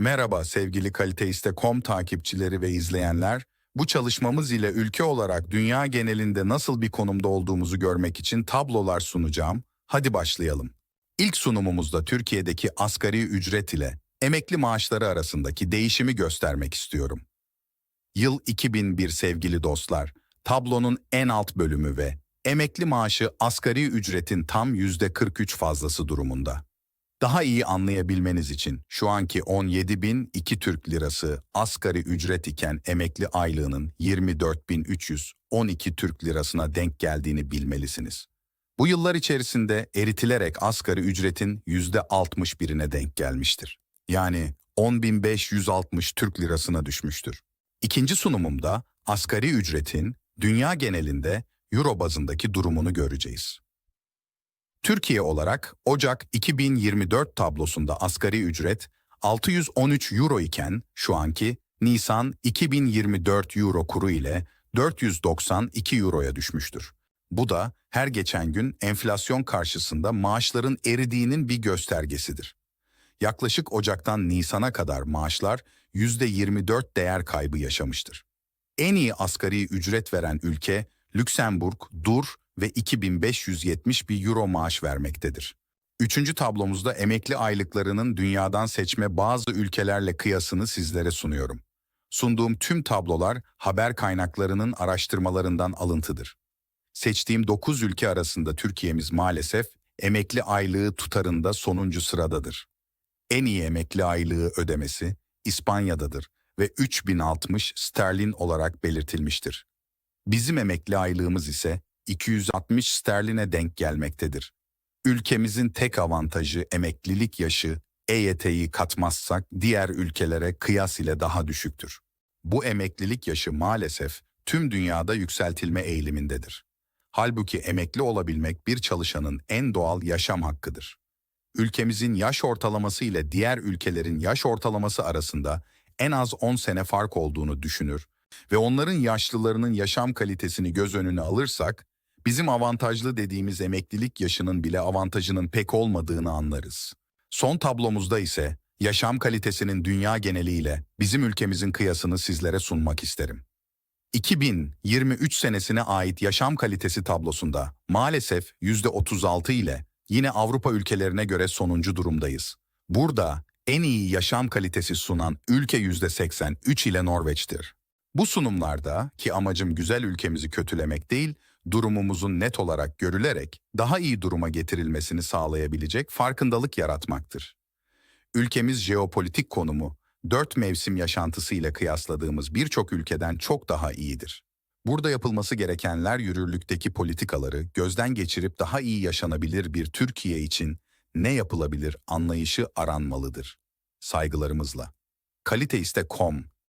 Merhaba sevgili Kaliteiste.com takipçileri ve izleyenler. Bu çalışmamız ile ülke olarak dünya genelinde nasıl bir konumda olduğumuzu görmek için tablolar sunacağım. Hadi başlayalım. İlk sunumumuzda Türkiye'deki asgari ücret ile emekli maaşları arasındaki değişimi göstermek istiyorum. Yıl 2001 sevgili dostlar. Tablonun en alt bölümü ve emekli maaşı asgari ücretin tam %43 fazlası durumunda. Daha iyi anlayabilmeniz için şu anki 17.002 Türk Lirası asgari ücret iken emekli aylığının 24.312 Türk Lirasına denk geldiğini bilmelisiniz. Bu yıllar içerisinde eritilerek asgari ücretin %61'ine denk gelmiştir. Yani 10.560 Türk Lirasına düşmüştür. İkinci sunumumda asgari ücretin dünya genelinde Euro bazındaki durumunu göreceğiz. Türkiye olarak Ocak 2024 tablosunda asgari ücret 613 euro iken şu anki Nisan 2024 euro kuru ile 492 euroya düşmüştür. Bu da her geçen gün enflasyon karşısında maaşların eridiğinin bir göstergesidir. Yaklaşık Ocak'tan Nisan'a kadar maaşlar %24 değer kaybı yaşamıştır. En iyi asgari ücret veren ülke Lüksemburg, Dur ve 2570 bir euro maaş vermektedir. Üçüncü tablomuzda emekli aylıklarının dünyadan seçme bazı ülkelerle kıyasını sizlere sunuyorum. Sunduğum tüm tablolar haber kaynaklarının araştırmalarından alıntıdır. Seçtiğim 9 ülke arasında Türkiye'miz maalesef emekli aylığı tutarında sonuncu sıradadır. En iyi emekli aylığı ödemesi İspanya'dadır ve 3060 sterlin olarak belirtilmiştir. Bizim emekli aylığımız ise 260 sterline denk gelmektedir. Ülkemizin tek avantajı emeklilik yaşı, EYT'yi katmazsak diğer ülkelere kıyas ile daha düşüktür. Bu emeklilik yaşı maalesef tüm dünyada yükseltilme eğilimindedir. Halbuki emekli olabilmek bir çalışanın en doğal yaşam hakkıdır. Ülkemizin yaş ortalaması ile diğer ülkelerin yaş ortalaması arasında en az 10 sene fark olduğunu düşünür ve onların yaşlılarının yaşam kalitesini göz önüne alırsak, bizim avantajlı dediğimiz emeklilik yaşının bile avantajının pek olmadığını anlarız. Son tablomuzda ise yaşam kalitesinin dünya geneliyle bizim ülkemizin kıyasını sizlere sunmak isterim. 2023 senesine ait yaşam kalitesi tablosunda maalesef %36 ile yine Avrupa ülkelerine göre sonuncu durumdayız. Burada en iyi yaşam kalitesi sunan ülke %83 ile Norveç'tir. Bu sunumlarda ki amacım güzel ülkemizi kötülemek değil, durumumuzun net olarak görülerek daha iyi duruma getirilmesini sağlayabilecek farkındalık yaratmaktır. Ülkemiz jeopolitik konumu, dört mevsim yaşantısı ile kıyasladığımız birçok ülkeden çok daha iyidir. Burada yapılması gerekenler yürürlükteki politikaları gözden geçirip daha iyi yaşanabilir bir Türkiye için ne yapılabilir anlayışı aranmalıdır. Saygılarımızla. Kaliteiste.com